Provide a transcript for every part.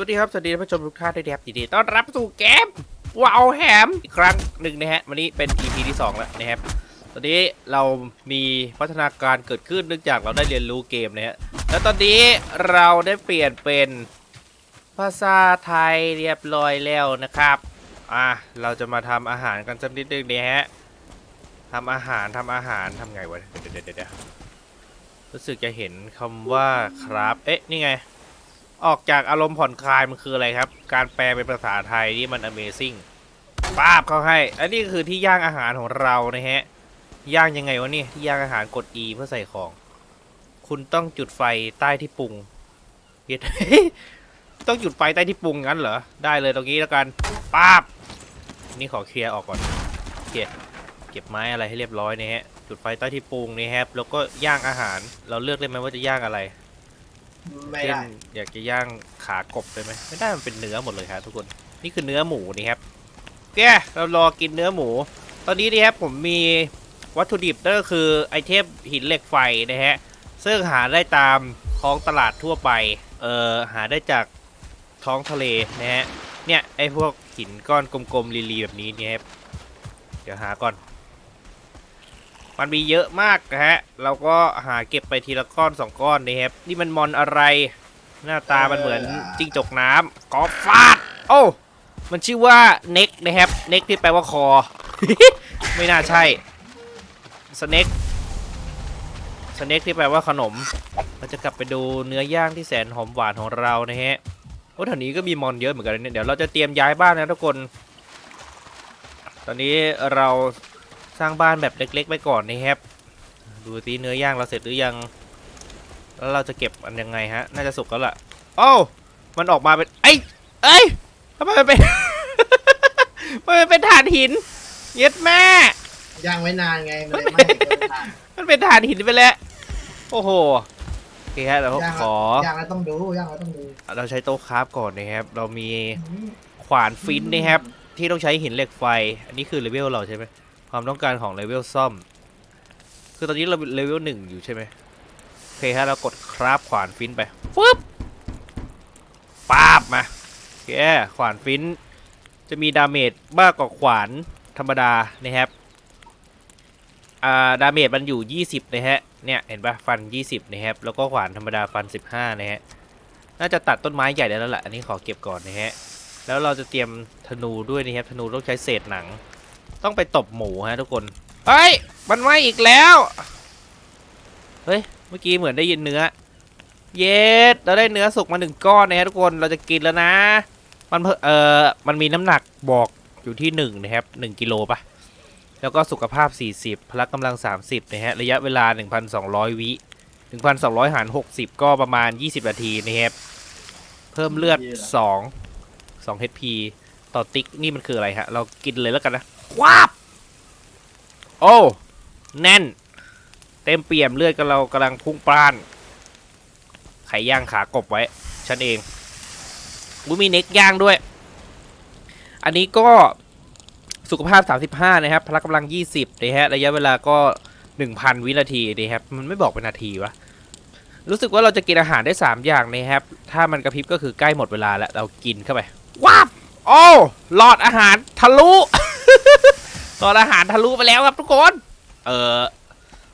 วัสดีครับ สวัสดีท่านผู้ชมทุกท่านด้วยนะครับยินดีต้อนรับสู่เกมว้าวแฮมอีกครั้งหนึ่งนะฮะ วันนี้เป็น EP ที่ 2 แล้วนะครับ ตอนนี้เรามีพัฒนาการเกิดขึ้นเนื่องจากเราได้เรียนรู้เกมนะฮะ แล้วตอนนี้เราได้เปลี่ยนเป็นภาษาไทยเรียบร้อยแล้วนะครับ อะ เราจะมาทำอาหารกันสักนิดนึงนะฮะทำอาหารทำอาหารทำไงวะเดี๋ยวเดี๋ยวเดี๋ยวเดี๋ยวรู้สึกจะเห็นคำว่าครับ เอ๊ะ นี่ไง ออกจากอารมณ์ผ่อนคลายมันคืออะไรครับ การแปลเป็นภาษาไทยนี่มัน Amazing ป้าบเขาให้ อันนี้คือที่ย่างอาหารของเรานะฮะ ย่างยังไงวะนี่ยที่ย่างอาหารกด E เพื่อใส่ของ คุณต้องจุดไฟใต้ที่ปรุงเฮ็ดต้องจุดไฟใต้ที่ปรุงงั้นเหรอ ได้เลยตรงนี้แล้วกันป้าบ นี่ขอเคลียร์ออกก่อนโอเคเก็บไม้อะไรให้เรียบร้อยนะฮะ จุดไฟใต้ที่ปรุงนี่ครับแล้วก็ย่างอาหาร เราเลือกได้ไหมว่าจะย่างอะไร ไม่เช่นได้ อยากจะย่างขากบได้ไหมไม่ได้มันเป็นเนื้อหมดเลยครับทุกคนนี่คือเนื้อหมูนี่ครับแกเรารอกินเนื้อหมู ตอนนี้นี่ครับผมมีวัตถุดิบนั่นก็คือไอเทมหินเหล็กไฟนะฮะซึ่งหาได้ตามท้องตลาดทั่วไปเอ่อหาได้จากท้องทะเลนะฮะเนี่ยไอพวกหินก้อนกลมๆลีๆแบบนี้เนี่ยครับเดี๋ยวหาก่อน มันมีเยอะมากนะฮะ เราก็หาเก็บไปทีละก้อนสองก้อนนะครับ นี่มันมอนอะไร หน้าตามันเหมือนจิ้งจกน้ำกอฟาด โอ้ มันชื่อว่าเน็กนะครับ เน็กที่แปลว่าคอ ไม่น่าใช่ สเน็ก สเน็กที่แปลว่าขนม เราจะกลับไปดูเนื้อย่างที่แสนหอมหวานของเรานะฮะ โอ้แถวนี้ก็มีมอนเยอะเหมือนกันนะเนี่ย เดี๋ยวเราจะเตรียมย้ายบ้านนะทุกคน ตอนนี้เรา สร้างบ้านแบบเล็ก ๆ ไปก่อนนะครับ ดูตีเนื้อย่างเราเสร็จหรือยัง แล้วเราจะเก็บมันยังไงฮะ น่าจะสุกแล้วล่ะโอ้าวมันออกมาเป็นไอ้ยเอ้ยทำไมมันเป็นทำไมมันเป็นถ่านหิน เย็ดแม่ ย่างไว้นานไงมันเลยไหม่เกินทางมันเป็นถ่านหินไปแล้ว โอ้โหโอเคฮะเราย่างขอย่างแล้วต้องดูย่างแล้วต้องดูเราใช้โต๊ะคราฟก่อนนะครับ เรามีอืมขวานฟินนะครับ ที่ต้องใช้หินเหล็กไฟ อันนี้คือเลเวลเราใช่ไหม ความต้องการของเลเวลซ่อม คือตอนนี้เราเลเวลหนึ่งอยู่ใช่ไหมโอเคฮะเรากดคราฟขวานฟินไปฟึบป๊าบมาโอเคขวานฟินจะมีดาเมจมากกว่าขวานธรรมดานะครับอ่าดาเมจมันอยู่ 20นะฮะเนี่ยเห็นปะฟัน 20นะครับแล้วก็ขวานธรรมดาฟัน 15นะฮะน่าจะตัดต้นไม้ใหญ่ได้แล้วแหละอันนี้ขอเก็บก่อนนะฮะแล้วเราจะเตรียมธนูด้วยนะครับธนูต้องใช้เศษหนัง ต้องไปตบหมูฮะทุกคนเฮ้ยมันไหม้อีกแล้ว เฮ้ย เมื่อกี้เหมือนได้ยินเนื้อ เย็ดเราได้เนื้อสุกมาหนึ่งก้อนนะฮะทุกคน เราจะกินแล้วนะ มันเพิ่มเอ่อ มันมีน้ำหนักบอกอยู่ที่หนึ่งนะครับหนึ่งกิโลปะแล้วก็สุขภาพ 40 พละกำลัง 30นะฮะ ระยะเวลา 1,200 วิ 1,200 หาร 60 ก็ประมาณ 20 นาทีนะครับ เพิ่มเลือด 2 2 HP ต่อติ๊ก นี่มันคืออะไรฮะ เรากินเลยแล้วกันนะ ว้าบ โอ้ แน่น เต็มเปี่ยมเลือดกันเรากำลังพุ่งปร้านไข่ย่างขากบไว้ ฉันเองอุ้ยมีเน็กย่างด้วย อันนี้ก็สุขภาพ 35 นะครับ พละกำลัง 20นะฮะ ระยะเวลาก็ 1,000 วินาทีนะครับ มันไม่บอกเป็นนาทีวะ รู้สึกว่าเราจะกินอาหารได้ 3 อย่างนะครับ ถ้ามันกระพริบก็คือใกล้หมดเวลาแล้ว เรากินเข้าไป ว้าบโอ้ หลอดอาหารทะลุ หลอดอาหารทะลุไปแล้วครับทุกคน เออ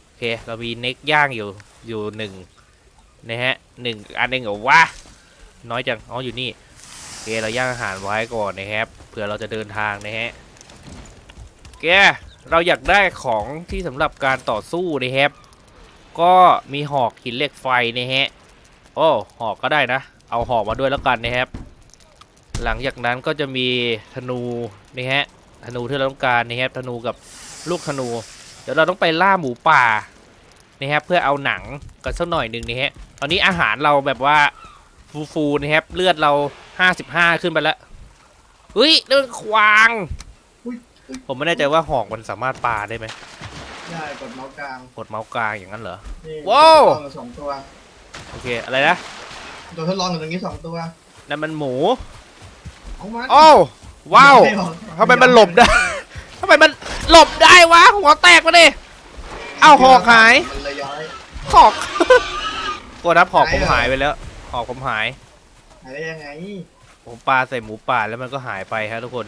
โอเค เรามีเน็กย่างอยู่อยู่หนึ่งนะฮะหนึ่งอันเองเหรอวะน้อยจัง อ๋อ อยู่นี่โอเค เราย่างอาหารไว้ก่อนนะครับเผื่อเราจะเดินทางนะฮะแกเราอยากได้ของที่สำหรับการต่อสู้นะครับ ก็มีหอกหินเหล็กไฟนะฮะ โอ้หอกก็ได้นะ เอาหอกมาด้วยแล้วกันนะครับ หลังจากนั้นก็จะมีธนูนี่ฮะ ธนูที่เราต้องการนะครับธนูกับลูกธนู เดี๋ยวเราต้องไปล่าหมูป่านะครับเพื่อเอาหนังกันสักหน่อยหนึ่งนะฮะตอนนี้อาหารเราแบบว่าฟูๆนะครับเลือดเรา55ขึ้นไปแล้วเฮ้ยเดินควางอุ๊ยอุ๊ยผมไม่แน่ใจว่าหอกมันสามารถปาได้ไหมได้กดเมาส์กลางกดเมาส์กลางอย่างนั้นเหรอนี่ว้าวทดลองอยู่สองตัวโอเคอะไรนะตัวทดลองอยู่ตรงนี้สองตัวนั่นมันหมูเอามันโอ้ ว้าวไม่บอกทำไมมันหลบได้ทำไมมันหลบได้วะหัวแตกมาดิเอ้าหอกหายมันเลยย้อยหอกกดนับหอกผมหายไปแล้วหอกผมหายหายได้ยังไงผมปาใส่หมูป่าแล้วมันก็หายไปฮะทุกคน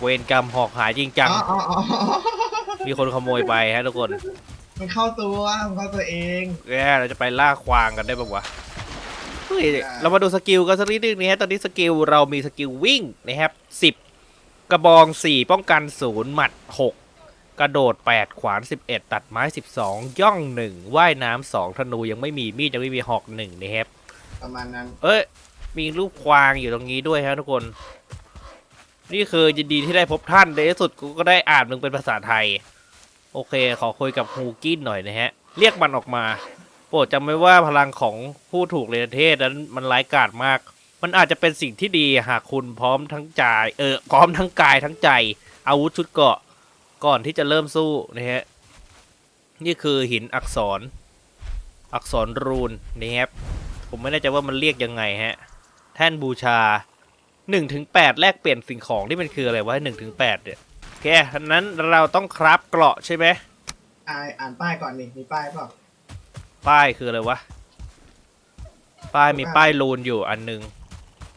เวรกรรมหอกหายจริงจังอ๋ออ๋ออ๋อมีคนขโมยไปฮะทุกคน มันเข้าตัวมันเข้าตัวเองแกเราจะไปล่าควางกันได้ปะวะเฮ้ยเรามาดูสกิลกันสักนิดนึงนะฮะตอนนี้สกิลเรามีสกิลวิ่งนะครับสิบกระบองสี่ป้องกันศูนย์หมัดหกกระโดด 8 ขวาน 11 ตัดไม้ 12 ย่อง 1 ว่ายน้ำสองธนูยังไม่มีมีดยังไม่มีหอกหนึ่งนะครับประมาณนั้น เอ้ย มีรูปควางอยู่ตรงนี้ด้วยฮะทุกคน นี่คือยินดีที่ได้พบท่านในที่สุดกูก็ได้อ่านมึงเป็นภาษาไทย โอเค ขอคุยกับฮูกินหน่อยนะฮะ เรียกมันออกมา โปรดจำไว้ว่าพลังของผู้ถูกเรนเทศนั้นมันร้ายกาจมาก มันอาจจะเป็นสิ่งที่ดีหากคุณพร้อมทั้งใจเออพร้อมทั้งกายทั้งใจ อาวุธชุดเกราะก่อนที่จะเริ่มสู้นะฮะนี่คือหินอักษร อักษรรูนนะครับผมไม่แน่ใจว่ามันเรียกยังไงฮะแท่นบูชา1ถึง8แลกเปลี่ยนสิ่งของที่มันคืออะไรวะ1ถึง8เนี่ยโอเคนั้นเราต้องครับเกราะใช่ไหมอ่านอ่านป้ายก่อนนี่มีป้ายเปล่า ป้ายคืออะไรวะ ป้ายมีป้ายรูนอยู่อันหนึง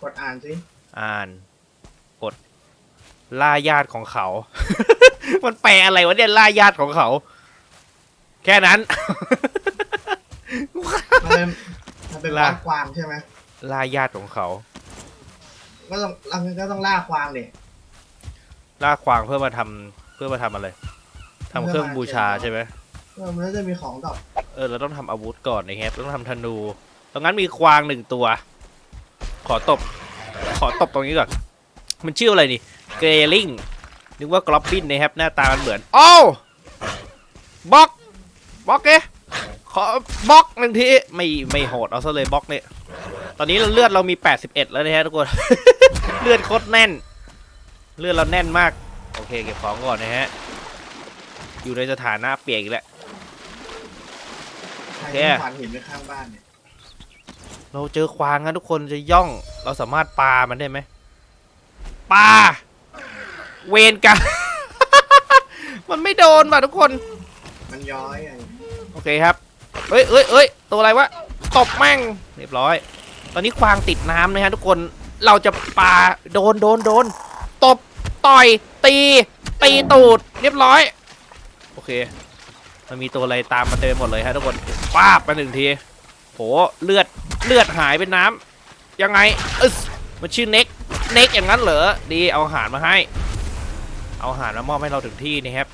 กดอ่านสิอ่าน กด ล่าญาติของเขา มันแปลอะไรวะเนี่ยล่าญาติของเขา แค่นั้น มันเป็นมันเป็นล่า ล่ากวางใช่ไหมล่าญาติของเขา ก็ต้องเราก็ต้องล่าควางดิ ล่าควางเพื่อมาทำเพื่อมาทำอะไรทำเครื่องบูชาใช่ไหม เออมันก็จะมีของดอก เออเราต้องทำอาวุธก่อนนะครับต้องทำธนูตรงนั้นมีควางหนึ่งตัว ขอตบ ขอตบตรงนี้ก่อน มันชื่ออะไรนี่ เกรลิงนึกว่ากรอบบินนะครับ หน้าตามันเหมือน โอ้าวบล็อกบล็อกเอ๊ะขอบล็อกหนึ่งที ไม่ไม่โหดเอาซะเลยบล็อกเนี่ย ตอนนี้เราเลือดเรามี 81 แล้วนะฮะทุกคน เลือดโคตรแน่น เลือดเราแน่นมาก โอเคเก็บของก่อนนะฮะ อยู่ในสถานะเปียกอีกแล้ว ครโอเคที่ขวานหินไว้ข้างบ้านเนี่ยเราเจอควางนะทุกคนจะย่อง เราสามารถปามันได้ไหมปาเวนกัน มันไม่โดนว่ะทุกคน มันย้อยไงโอเคครับ เอ้ยเอ้ยเอ้ยตัวอะไรวะ ตบแม่ง เรียบร้อย ตอนนี้ควางติดน้ำนะฮะทุกคน เราจะปาโดนโดนโดน ตบ ต่อย ตี ตีตูด เรียบร้อย โอเค มันมีตัวอะไรตามมาเต็มไปหมดเลยฮะทุกคน ป้าบไปหนึ่งทีโหเลือดเลือดหายเป็นน้ำยังไงอึสมันชื่อเน็กเน็กอย่างนั้นเหรอดีเอาอาหารมาให้ เอาอาหารมามอบให้เราถึงที่นะครับ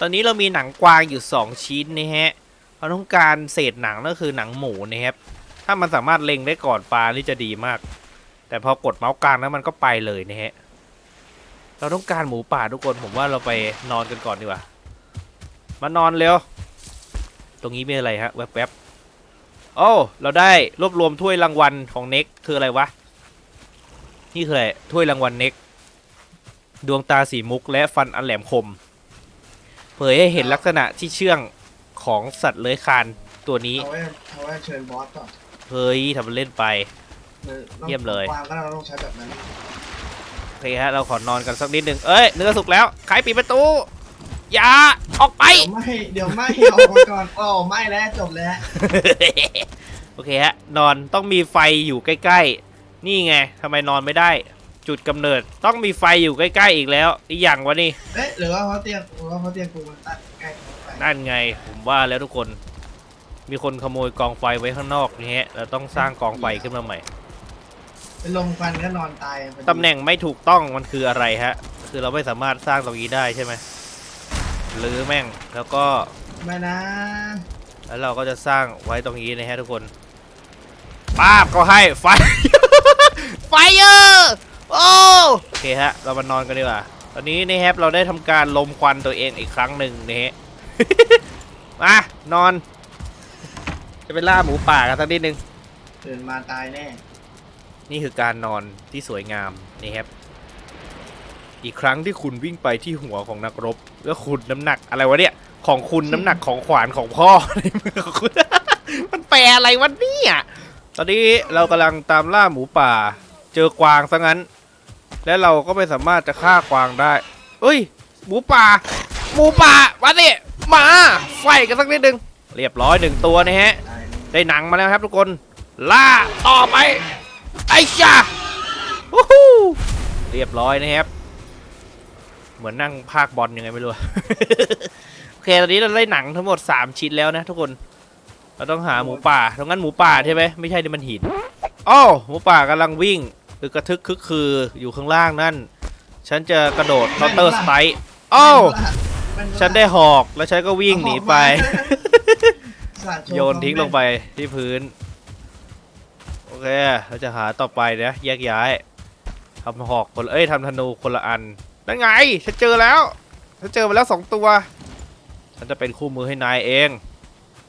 ตอนนี้เรามีหนังกวางอยู่ 2 ชิ้นนะฮะเราต้องการเศษหนังนั่นคือหนังหมูนะครับถ้ามันสามารถเล็งได้ก่อนปลานี่จะดีมาก แต่พอกดเมาส์กลางแล้วมันก็ไปเลยนะฮะเราต้องการหมูป่าทุกคนผมว่าเราไปนอนกันก่อนดีกว่ามานอนเร็ว ตรงนี้มีอะไรฮะแวบๆโอ้เราได้รวบรวมถ้วยรางวัลของเน็กคืออะไรวะ นี่คืออะไรถ้วยรางวัลเน็กดวงตาสีมุกและฟันอันแหลมคม เผยให้เห็นลักษณะที่เชื่องของสัตว์เลื้อยคลานตัวนี้เอาไว้เอาไว้เชิญบอสก่อนเฮ้ยทำมันเล่นไปออเยี่ยมเลยควางก็เราต้องใช้แบบนั้น โอเคฮะ เราขอนอนกันสักนิดหนึ่งเอ้ย เนื้อสุกแล้ว ใครปิดประตู อย่าออกไป เดี๋ยวไม่เดี๋ยวไม่ออกมาก่อนโอ้ไม่แล้วจบแล้วโอเคฮะนอนต้องมีไฟอยู่ใกล้ๆ นี่ไงทำไมนอนไม่ได้ จุดกำเนิดต้องมีไฟอยู่ใกล้ๆอีกแล้ว อีกอย่างวะนี่เอ๊ะหรือว่าเพราะเตียงหรือว่าเพราะเตียงกูมันตัดใกล้กันไปนั่นไงผมว่าแล้วทุกคน มีคนขโมยกองไฟไว้ข้างนอกนี่ฮะเราต้องสร้างกองไฟขึ้นมาใหม่เป็นลมควันก็นอนตายพอดีตำแหน่งไม่ถูกต้องมันคืออะไรฮะ คือเราไม่สามารถสร้างตรงนี้ได้ใช่ไหม หรือแม่งแล้วก็ไม่นะ แล้วเราก็จะสร้างไว้ตรงนี้นะฮะทุกคนป้าบก็ให้ไฟ ไฟเออร์โอ้โอเคฮะ เรามานอนกันดีกว่าตอนนี้นะครับเราได้ทำการลมควันตัวเองอีกครั้งหนึ่งนะฮะมานอน จะไปล่าหมูป่ากันสักนิดนึงตื่นมาตายแน่ นี่คือการนอนที่สวยงามนี่ครับ อีกครั้งที่คุณวิ่งไปที่หัวของนักรบ แล้วคุณน้ำหนักอะไรวะเนี่ยของคุณน้ำหนักของขวานของพ่อในมือของคุณ มันแปลอะไรวะเนี่ยตอนนี้เรากำลังตามล่าหมูป่า เจอกวางซะงั้น และเราก็ไม่สามารถจะฆ่ากวางได้ เอ้ย หมูป่า หมูป่ามาดิมาไฟกันสักนิดนึงเรียบร้อยหนึ่งตัวนะฮะ ได้หนังมาแล้วครับทุกคน ล่าต่อไป ไอ้จ้าเรียบร้อยนะครับ เหมือนนั่งภาคบอลยังไงไม่รู้ โอเคตอนนี้เราได้หนังทั้งหมด 3 ชิ้นแล้วนะทุกคน เราต้องหาหมูป่าตรงนั้นหมูป่าใช่ไหมไม่ใช่นี่มันหินอ้อหมูป่ากำลังวิ่งคือกระทึกคึกคืออยู่ข้างล่างนั่น ฉันจะกระโดดเคาน์เตอร์สไตร์อ้าวแม่นปะฉันได้หอกแล้วฉันก็วิ่งหนีไปสัตว์โชว์โยนทิ้งลงไปที่พื้น โอเค เราจะหาต่อไปนะแยกย้ายทำหอกคนละเอ้ยทำธนูคนละอัน นั่นไง ฉันเจอแล้ว ฉันเจอมาแล้วสองตัว ฉันจะเป็นคู่มือให้นายเอง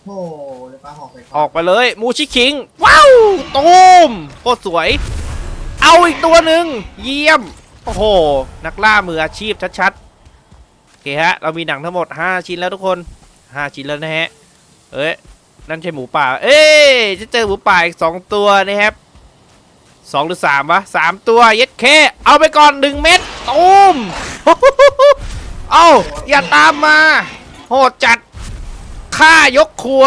โอ้โหเดี๋ยวปลาหอกไปออกไปเลยมูชิคิง ว้าวตูมโคตรสวย เอาอีกตัวหนึ่งเยี่ยม โอ้โห นักล่ามืออาชีพชัดๆ โอเคฮะ เรามีหนังทั้งหมด 5 ชิ้นแล้วทุกคน 5 ชิ้นแล้วนะฮะ เอ้ย นั่นใช่หมูป่า เอ้ยจะเจอหมูป่าอีก 2 ตัวนะครับสองหรือสามวะสามตัวเย็ดเค เอาไปก่อนหนึ่งเม็ด ตูมเอ้าอย่าตามมา โหดจัดฆ่ายกครัว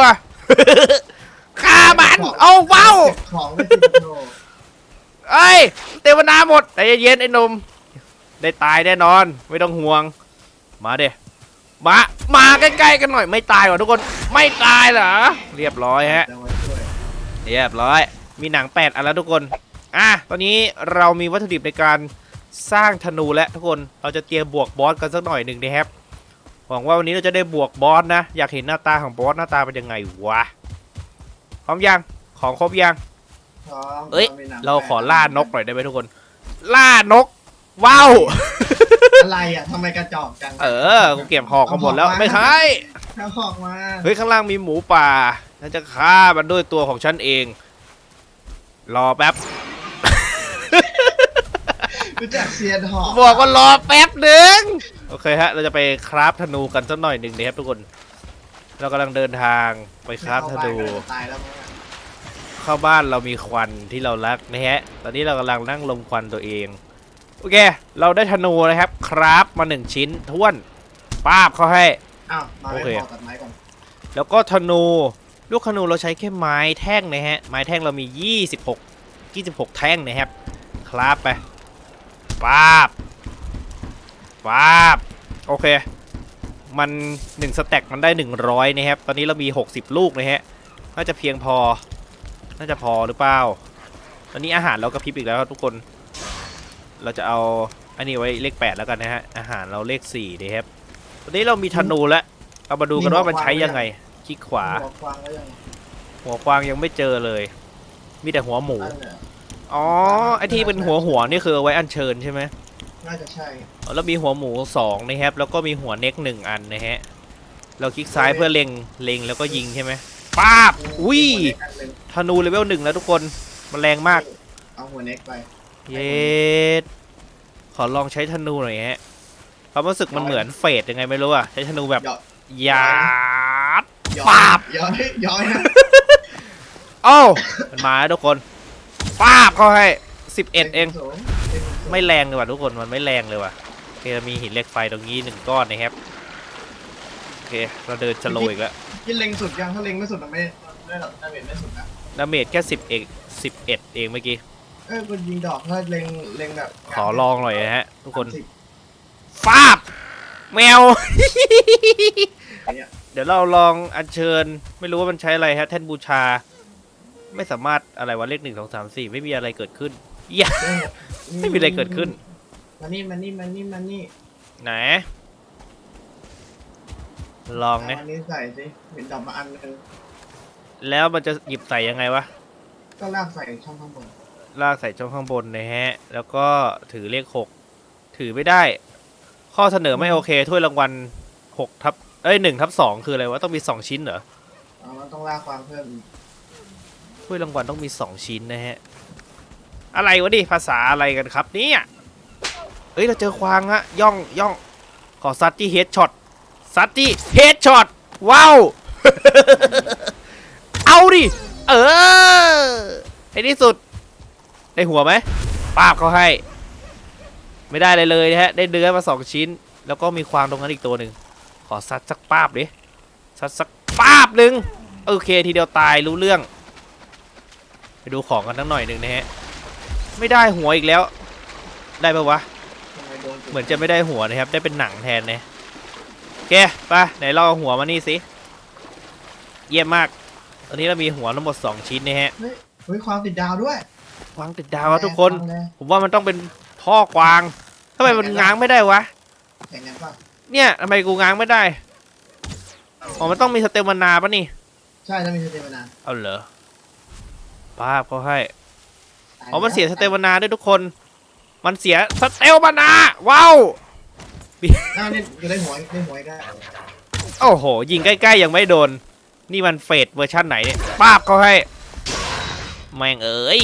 ฆ่ามันเอาเว้าเก็บของเอ้ยเตวนาหมดใจเย็นไอ้หนุ่มได้ตายแน่นอน ไม่ต้องห่วง มาเด้มามาใกล้ๆกันหน่อย ไม่ตายหรอทุกคนไม่ตายเหรอเรียบร้อยฮะเรียบร้อย มีหนังแปดอันแล้วทุกคนอะตอนนี้เรามีวัตถุดิบในการ สร้างธนูแล้วทุกคนเราจะเตรียมบวกบอสกันสักหน่อยหนึ่งนะครับหวังว่าวันนี้เราจะได้บวกบอสนะ อยากเห็นหน้าตาของบอสหน้าตาเป็นยังไงวะพร้อมยังของครบยังพร้อมเอ้ยมีหนังเราขอล่านกหน่อยได้ไหมทุกคน ล่านกว้าวอะไรอะทำไมกระจอกจังเออกูเก็บหอกมาหมดแล้วไม่ใช่เอาหอกมาเฮ้ยข้างล่างมีหมูป่าฉันจะฆ่ามันด้วยตัวของฉันเอง รอแป๊บ รู้จักเซียนหอกบอกว่ารอแป๊บหนึ่งโอเคฮะ เราจะไปคราฟธนูกันสักหน่อยหนึ่งนะครับทุกคน เรากำลังเดินทางไปคราฟธนู ตายแล้วมั้งอะเข้าบ้านเรามีควันที่เรารักนะฮะ ตอนนี้เรากำลังนั่งลมควันตัวเอง โอเค เราได้ธนูนะครับ คราฟมาหนึ่งชิ้นท้วนป้าบเขาให้ อ้าวมาโอไปเคขอตัดไม้ก่อนแล้วก็ธนู ลูกธนูเราใช้แค่ไม้แท่งนะฮะ ไม้แท่งเรามี 26 26 แท่งนะครับ คราฟไป ป้าบป้าบโอเค มัน1สแต็กมันได้ 100นะครับ ตอนนี้เรามี 60 ลูกนะฮะ น่าจะเพียงพอ น่าจะพอหรือเปล่า ตอนนี้อาหารเรากระพริบอีกแล้วครับทุกคน เราจะเอาอันนี้ไว้เลข 8 แล้วกันนะฮะ อาหารเราเลข4นะครับ ตอนนี้เรามีธนูแล้ว เอามาดูกันว่ามันใช้ยังไง คลิกขวา หัวควางแล้วยังหัวกวางยังไม่เจอเลย มีแต่หัวหมู อันเนี่ยอ๋อ ไอที่เป็นหัวหัวนี่คือเอาไว้อัญเชิญใช่ไหมน่าจะใช่อ๋อแล้วมีหัวหมูสองนะครับ แล้วก็มีหัวเน็กหนึ่งอันนะฮะ เราคลิกซ้ายเพื่อเล็ง เล็งแล้วก็ยิงใช่ไหมป้าบอุ้ยหัวเน็กอันหนึ่งธนูเลเวลหนึ่งแล้วทุกคน มันแรงมาก เอาหัวเน็กไป เย็ดขอลองใช้ธนูหน่อยฮะความรู้สึกมันเหมือนเฟดยังไงไม่รู้อะใช้ธนูแบบหยอดหยาดย้อยปาบย้อยย้อยนะโอ้ามันมาแล้วทุกคน ป้าบเข้าให้สิบเอ็ดเองสูงไม่แรงเลยว่ะทุกคนมันไม่แรงเลยว่ะโอเคมีหินเหล็กไฟตรงนี้หนึ่งก้อนนะครับโอเคเราเดินจะโลอีกแล้วกินเล็งสุดยังถ้าเล็งไม่สุดมันไม่ไม่ได้หรอกดาเมจไม่สุดนะดาเมจแค่สิบเอกสิบเอ็ดเองเมื่อกี้เออคุณยิงดอกถ้าเล็งเล็งแบบขอลองหน่อยนะฮะ ทุกคนสามสิบฟาบแมวเนี่ยเดี๋ยวเราลองอัญเชิญ ไม่รู้ว่ามันใช้อะไรฮะแท่นบูชา ไม่สามารถอะไรวะเลขหนึ่งสองสามสี่ไม่มีอะไรเกิดขึ้นอย่า ไม่มีอะไรเกิดขึ้น มานี่มานี่มานี่มานี่ไหน ลองเนี่ยเาอันนี้ใส่สิเห็นดอกมาอันนึงแล้วมันจะหยิบใส่ยังไงวะ ก็ลากใส่ช่องข้างบนลากใส่ช่องข้างบนนะฮะ แล้วก็ถือเลขหก ถือไม่ได้ ข้อเสนอไม่โอเค ถ้วยรางวัลหกทับ เอ้ยหนึ่งทับสองคืออะไรวะ ต้องมีสองชิ้นเหรอ เอามันต้องลากความเพิ่มอีก ถ้วยรางวัลต้องมีสองชิ้นนะฮะ อะไรวะดิภาษาอะไรกันครับเนี่ยเอ้ยเราเจอควางฮะย่องย่องขอซัดที่เฮดช็อตซัดที่เฮดช็อตว้าวเอาดิ เออในที่สุด ได้หัวไหมป้าบเขาให้ ไม่ได้เลยเลยนะฮะ ได้เนื้อมาสองชิ้น แล้วก็มีควางตรงนั้นอีกตัวหนึ่ง ขอซัดสักป้าบดิซัดสักป้าบหนึ่งโอเคทีเดียวตายรู้เรื่อง ไปดูของกันทั้งหน่อยหนึ่งนะฮะ ไม่ได้หัวอีกแล้ว ได้ปะวะทำไมโดนกูเหมือนจะไม่ได้หัวนะครับ ได้เป็นหนังแทนเนี่ยโอเคไปไหนเราเอาหัวมานี่สิ เยี่ยมมาก ตอนนี้เรามีหัวทั้งหมด 2 ชิ้นนะฮะเฮ้ยเฮ้ยความติดดาวด้วยวางติดดาวอะทุกคนแรงผมว่ามันต้องเป็นพ่อกวางทำไมมันง้างไม่ได้วะแข่งกันป่ะ เนี่ยทำไมกูง้างไม่ได้ อ๋อ มันต้องมีสเตมมานาปะนี่ ใช่ถ้ามีสเตมานานเอาเหรอ ป้าบเขาให้ตาอ๋อมันเสียสแล้วเตมมานาด้วยทุกคน มันเสียสเตลมานาว้าวอ้าวนี่จะได้หัวได้หัวอีกได้โอ้โห ยิงใกล้ ๆ ยังไม่โดน นี่มันเฟดเวอร์ชั่นไหนเนี่ยป้าบเขาให้ แม่งเอ้ย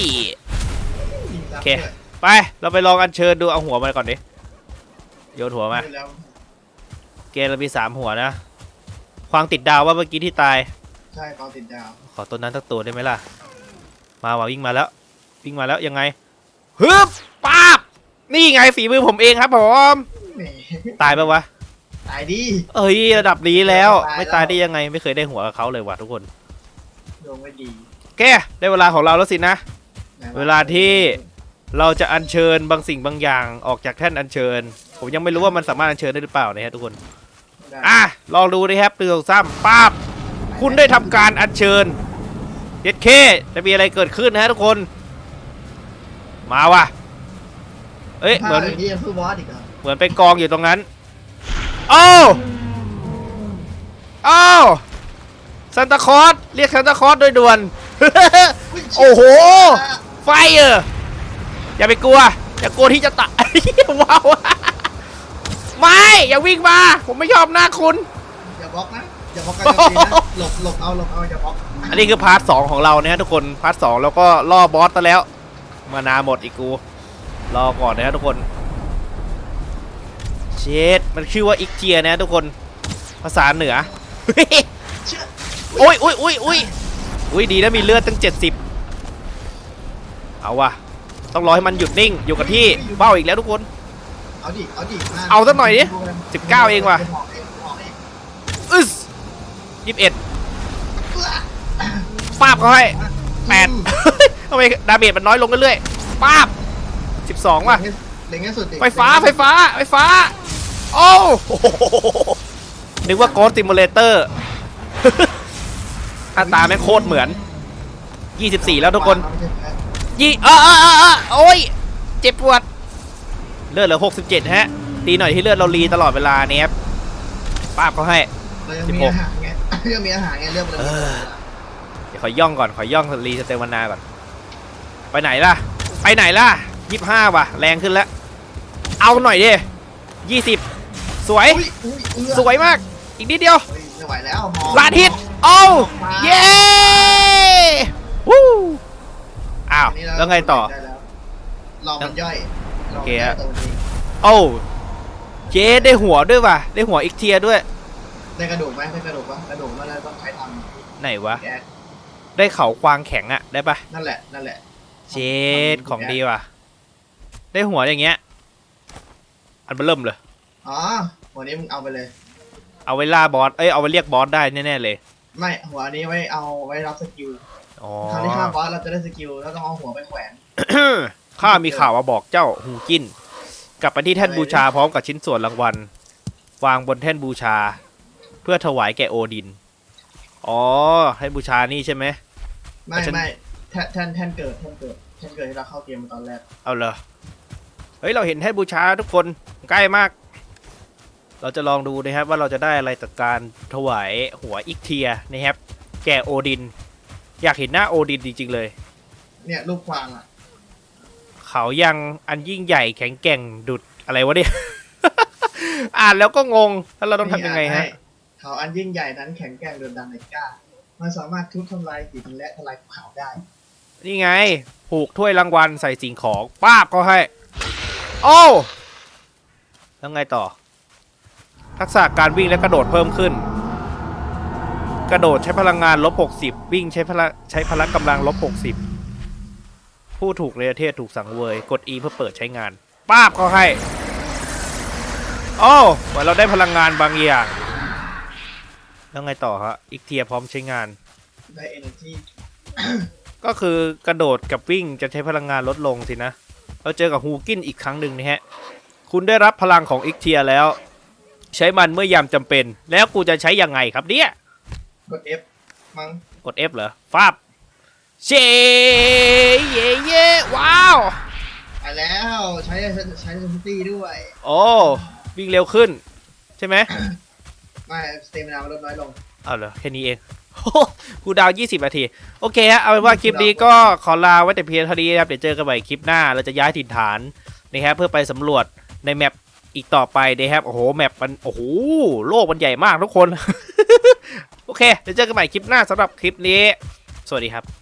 ยิงซ้ำโอเคด้วยไป เราไปลองอัญเชิญดูเอาหัวมาก่อนดิ โยนหัวมาดูแล้วเกมเรามีสามหัวนะ ควางติดดาวว่าเมื่อกี้ที่ตาย ใช่ความติดดาว ขอตัวนั้นสักตัวได้ไหมล่ะ มาว่ะวิ่งมาแล้ว วิ่งมาแล้วยังไงฮึบป้าบนี่ไงฝีมือผมเองครับผมแหมตายปะวะตายดีเอ้ยระดับนี้แล้วตายแล้ว ไม่ตายได้ยังไงไม่เคยได้หัวกับเขาเลยว่ะทุกคนดวงไม่ดีโอเคได้เวลาของเราแล้วสินะไหนเวลาที่เราจะอัญเชิญบางสิ่งบางอย่างออกจากแท่นอัญเชิญ ผมยังไม่รู้ว่ามันสามารถอัญเชิญได้หรือเปล่านะฮะทุกคนได้อะลองดูนะครับตือซ้ำป้าบคุณได้ทำการอัญเชิญ เด็ดเคจะมีอะไรเกิดขึ้นนะฮะทุกคน มาว่ะ เอ้ยเหมือนภาพย่างนี้ยังสู้บอสอีกเหรอเหมือนไปกองอยู่ตรงนั้น โอ้วโอ้วซันตาคลอสเรียกซันตาคลอสโดยด่วนยโอ้โห ไฟเอออย่าไปกลัว อย่ากลัวที่จะตายว้าวไม่ อย่าวิ่งมา ผมไม่ชอบหน้าคุณ อย่าบล็อกนะ อย่าบล็อกกันจะตีนะหลบหลบเอาหลบเอาอย่าบล็อกอันนี้คือพาร์ทสองของเรานะฮะทุกคนพาร์ทสองแล้วก็ล่อบอสซะแล้ว มานาหมดอีกกูรอก่อนนะฮะทุกคนเชดมันชื่อว่าอิกเจียนะฮะทุกคนภาษาเหนือ เชื่อโอ้ยโอ้ยโอ้ยโอ้ยอุ้ยดีนะมีเลือดตั้ง 70 เอาว่ะต้องรอให้มันหยุดนิ่ง อยู่กับที่เบ้าอีกแล้วทุกคน เอาดิเอาดิมเอาสักหน่อยดิ19เองว่ะหอกเองหอกเองอึส ยี่สิบเอ็ดป้าบเขาให้แปดทำไมดาเมจมันน้อยลงเรื่อยๆป้าบสิบสองว่ะเล็งให้สุดดิไฟฟ้าไฟฟ้าไฟฟ้า โอ้โหนึกว่าโกดซิมูเลเตอร์หน้าตาแม่งโคตรเหมือน 24 แล้วทุกคนยี่เออเออเออเออโอ้ย เจ็บปวด เลือดเหลือ 67 ฮะดีหน่อยที่เลือดเรารีตลอดเวลาเนี่ยครับป้าบเขาให้ เรายังมีอาหารไงยังมีอาหารไงเรื่องมันเออเดี๋ยวขอย่องก่อนขอย่องรีสเตวานาก่อน ไปไหนล่ะ ไปไหนล่ะยี่ห้าว่ะ แรงขึ้นแล้ว เอาหน่อยดิยี่สิบสวยอุ้ยอุ้ยเอื้อสวยมาก อีกนิดเดียวเฮ้ยไม่ไหวแล้วหมอลาทิตโอ้วเย้วู้อ้าวนนี้เราแล้วไงต่อด้แล้วรอมันย่อยรโออเคมันย่อยฮะตัวนี้โอ้วเจ๊ได้หัวด้วยว่ะ ได้หัวอีกเทียด้วย ได้กระดูกไหมได้กระดูกปะกระดูกมันเราต้องใช้ทไหนวะำแกะได้เขาควางแข็งอะได้ปะนั่นแหละนั่นแหละเจ๊ดของดีว่ะ ได้หัวอย่างเงี้ย อันเบอร์เริ่มเลย อ๋อหัวนี้มึงเอาไปเลย เอาไว้ล่าบอส เอ้ย เอาไว้เรียกบอสได้แน่ๆเลย ไม่หัวนี้ไว้เอาไว้รับสกิลอ๋อ ครั้งที่ฆ่าบอสเราจะได้สกิลแล้วต้องเอาหัวไปแขวนข้ามีข่าวมาบอกเจ้าฮูกิน กลับไปที่แท่นบูชาพร้อมกับชิ้นส่วนรางวัล วางบนแท่นบูชาเพื่อถวายแก่โอดิน อ๋อแท่นบูชานี่ใช่ไหม ไม่แต่ฉัน ไม่แท่นแท่นแท่นเกิดแท่นเกิดแท่นเกิดที่เราเข้าเกมมาตอนแรกเอาเลยเฮ้ย เราเห็นแท่นบูชาทุกคนใกล้มาก เราจะลองดูนะครับว่าเราจะได้อะไรจากการถวายหัวอิกเทียนะครับ แก่โอดิน อยากเห็นหน้าโอดินจริงๆเลย เนี่ยรูปควางอะเขายังอันยิ่งใหญ่แข็งแกร่งดุดอะไรวะเนี่ย อ่านแล้วก็งง แล้วเราต้องทำยังไงฮะ เขาอันยิ่งใหญ่นั้นแข็งแกร่งเดินดันในกล้า มันสามารถทุบทำลายหินและทลายภูเขาได้ นี่ไง ผูกถ้วยรางวัลใส่สิ่งของป้าบก็ให้ โอ้แล้วไงต่อ ทักษะการวิ่งและกระโดดเพิ่มขึ้น กระโดดใช้พลังงานลบ60 วิ่งใช้พละใช้พละกำลังลบ60 ผู้ถูกเรเทศถูกสังเวย กด E เพื่อเปิดใช้งานป้าบก็ให้ โอ้เหมือนเราได้พลังงานบางอย่าง แล้วไงต่อฮะอีกเทียพร้อมใช้งาน ได้ energy ก็คือกระโดดกับวิ่งจะใช้พลังงานลดลงสินะ เราเจอกับฮูกินอีกครั้งหนึ่งนะฮะ คุณได้รับพลังของอิกเทียแล้ว ใช้มันเมื่อยามจำเป็น แล้วกูจะใช้ยังไงครับเนี่ย กด F มั้งกด F เหรอฟาบเชเย่เย่ว้าวไปแล้วใช้ใช้สตี้ด้วย โอ้ วิ่งเร็วขึ้น ใช่ไหม ไม่สเตมินามันลดน้อยลง เอาเหรอแค่นี้เอง กูดาว 20 นาที โอเคฮะ เอาเป็นว่าคลิปนี้ก็ขอลาไว้แต่เพียงเท่านี้นะครับ เดี๋ยวเจอกันใหม่คลิปหน้า เราจะย้ายถิ่นฐานนะครับเพื่อไปสำรวจในแมปอีกต่อไปนะครับ โอ้โห แมปมัน โอ้โห โลกมันใหญ่มากทุกคน โอเค เดี๋ยวเจอกันใหม่คลิปหน้าสำหรับคลิปนี้ สวัสดีครับ